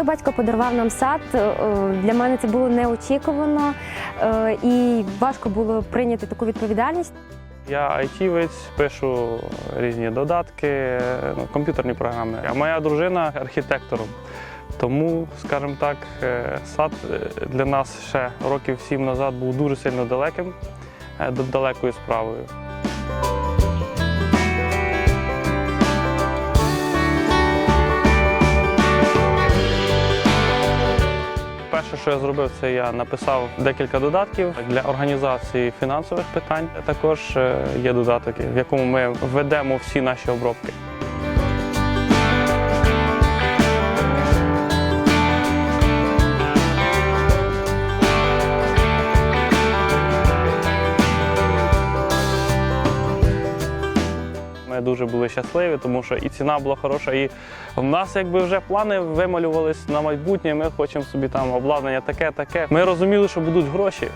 батько подарував нам сад, е, для мене це було неочікувано е, і важко було прийняти таку відповідальність. Я айтівець, пишу різні додатки, ну, комп'ютерні програми. А моя дружина архітектором. Тому, скажімо так, е, сад для нас ще років сім назад був дуже сильно далеким, далекою справою. Перше, що я зробив, це я написав декілька додатків для організації фінансових питань. Також е, є додаток, в якому ми ведемо всі наші обробки. Ми дуже були щасливі, тому що і ціна була хороша, і в нас якби вже плани вималювались на майбутнє. Ми хочемо собі там обладнання таке, таке. Ми розуміли, що будуть гроші.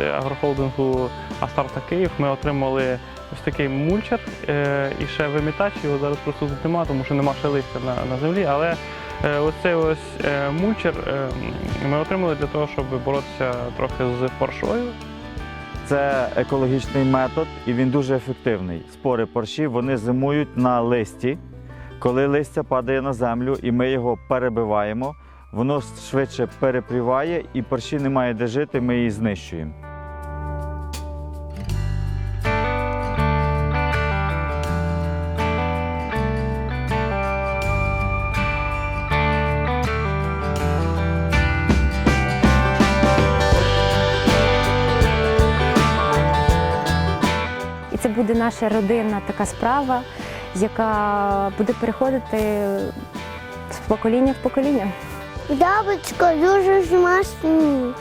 Агрохолдингу Астарта Київ ми отримали ось такий мульчер е, і ще вимітач. Його зараз просто тут нема, тому що нема ще листя на, на землі. Але е, ось цей ось е, мульчер е, ми отримали для того, щоб боротися трохи з паршою. Це екологічний метод, і він дуже ефективний. Спори парші вони зимують на листі. Коли листя падає на землю і ми його перебиваємо, воно швидше перепріває і парші немає де жити, ми її знищуємо. Це буде наша родинна така справа, яка буде переходити з покоління в покоління. Дабочка дуже смачні.